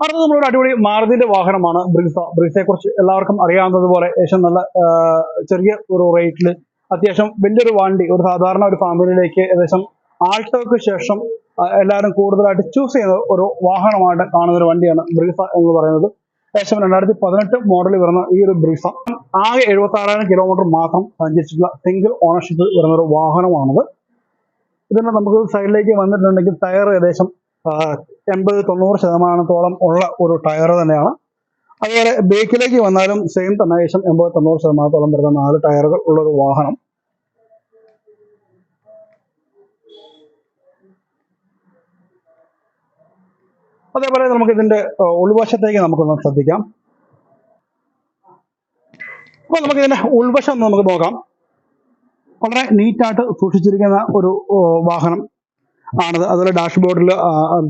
അടുത്തത് നമ്മളൊരു അടിപൊളി മാരുതിന്റെ വാഹനമാണ് ബ്രിസ. ബ്രിസയെ കുറിച്ച് എല്ലാവർക്കും അറിയാവുന്നതുപോലെ ഏകദേശം നല്ല ചെറിയ ഒരു റേറ്റിൽ അത്യാവശ്യം വലിയൊരു വണ്ടി ഒരു സാധാരണ ഒരു ഫാമിലിയിലേക്ക് ഏകദേശം ആൾട്ടോക്ക് ശേഷം എല്ലാവരും കൂടുതലായിട്ട് ചൂസ് ചെയ്യുന്ന ഒരു വാഹനമായിട്ട് കാണുന്ന ഒരു വണ്ടിയാണ് ബ്രീസ എന്ന് പറയുന്നത്. ഏകദേശം രണ്ടായിരത്തി പതിനെട്ട് മോഡലിൽ വരുന്ന ഈ ഒരു ബ്രീസ ആകെ എഴുപത്തി ആറായിരം കിലോമീറ്റർ മാത്രം സഞ്ചരിച്ചിട്ടുള്ള സിംഗിൾ ഓണർഷിപ്പ് വരുന്ന ഒരു വാഹനമാണത്. ഇതിന് നമുക്ക് സൈഡിലേക്ക് വന്നിട്ടുണ്ടെങ്കിൽ ടയർ ഏകദേശം എൺപത് തൊണ്ണൂറ് ശതമാനത്തോളം ഉള്ള ഒരു ടയർ തന്നെയാണ്. അതുപോലെ ബേക്കിലേക്ക് വന്നാലും സെയിം തന്നെ ഏകദേശം എൺപത് തൊണ്ണൂറ് ശതമാനത്തോളം വരുന്ന നാല് ടയറുകൾ ഉള്ള ഒരു വാഹനം. അതേപോലെ നമുക്ക് ഇതിന്റെ ഉൾവശത്തേക്ക് നമുക്കൊന്ന് ശ്രദ്ധിക്കാം. അപ്പൊ നമുക്ക് ഇതിന്റെ ഉൾവശം നമുക്ക് നോക്കാം. വളരെ നീറ്റായിട്ട് സൂക്ഷിച്ചിരിക്കുന്ന ഒരു വാഹനം. ആണത് അതുപോലെ ഡാഷ്ബോർഡിൽ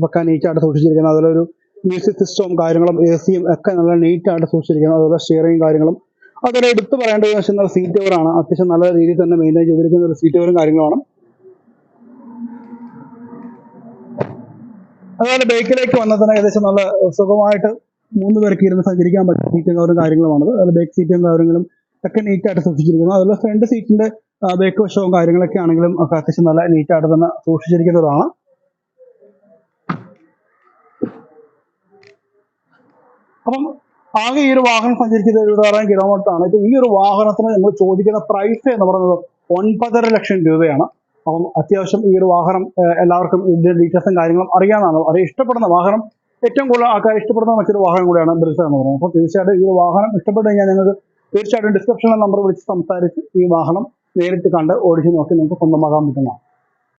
ഒക്കെ നീറ്റായിട്ട് സൂക്ഷിച്ചിരിക്കുന്നത്. അതുപോലെ ഒരു മ്യൂസിക് സിസ്റ്റവും കാര്യങ്ങളും എ സിയും ഒക്കെ നല്ല നീറ്റായിട്ട് സൂക്ഷിച്ചിരിക്കുന്നത്. അതുപോലെ സ്റ്റിയറിംഗ് കാര്യങ്ങളും. അതുപോലെ എടുത്തു പറയേണ്ടത് വെച്ചാൽ സീറ്റ് കവറാണ് അത്യാവശ്യം നല്ല രീതിയിൽ തന്നെ മെയിന്റെയിൻ ചെയ്തിരിക്കുന്ന ഒരു സീറ്റ് കവറും കാര്യങ്ങളുമാണ്. അതുപോലെ ബൈക്കിലേക്ക് വന്നതിന് ഏകദേശം നല്ല സുഖമായിട്ട് മൂന്ന് പേർക്ക് ഇരുന്ന് സഞ്ചരിക്കാൻ പറ്റുന്ന സീറ്റും കവറും കാര്യങ്ങളുമാണ്. അതുപോലെ ബേക്ക് സീറ്റും കാര്യങ്ങളും ഒക്കെ നീറ്റായിട്ട് സൂക്ഷിച്ചിരിക്കുന്നു. അതുപോലെ ഫ്രണ്ട് സീറ്റിന്റെ ബേക്ക് വശവും കാര്യങ്ങളൊക്കെ ആണെങ്കിലും ഒക്കെ അത്യാവശ്യം നല്ല നീറ്റായിട്ട് തന്നെ സൂക്ഷിച്ചിരിക്കുന്നതാണ് അപ്പം ആകെ ഈ ഒരു വാഹനം സഞ്ചരിച്ചത് എഴുപതാറായിരം കിലോമീറ്റർ ആണ്. ഇപ്പൊ ഈ ഒരു വാഹനത്തിന് നമ്മൾ ചോദിക്കുന്ന പ്രൈസ് എന്ന് പറയുന്നത് ഒൻപതര ലക്ഷം രൂപയാണ്. അപ്പം അത്യാവശ്യം ഈ ഒരു വാഹനം എല്ലാവർക്കും ഇതിന്റെ ഡീറ്റെയിൽസും കാര്യങ്ങളും അറിയാവുന്നതാണ്. അത് ഇഷ്ടപ്പെടുന്ന വാഹനം ഏറ്റവും കൂടുതൽ ആൾക്കാർ ഇഷ്ടപ്പെടുന്ന മറ്റൊരു വാഹനം കൂടിയാണ് ബ്രിസ എന്ന് പറയുന്നത്. അപ്പോൾ തീർച്ചയായിട്ടും ഈ വാഹനം ഇഷ്ടപ്പെട്ടു കഴിഞ്ഞാൽ നിങ്ങൾക്ക് തീർച്ചയായിട്ടും ഡിസ്ക്രിപ്ഷനിലെ നമ്പർ വിളിച്ച് സംസാരിച്ച് ഈ വാഹനം നേരിട്ട് കണ്ട് ഓടിച്ച് നോക്കി നിങ്ങൾക്ക് സ്വന്തമാക്കാൻ പറ്റുന്നതാണ്.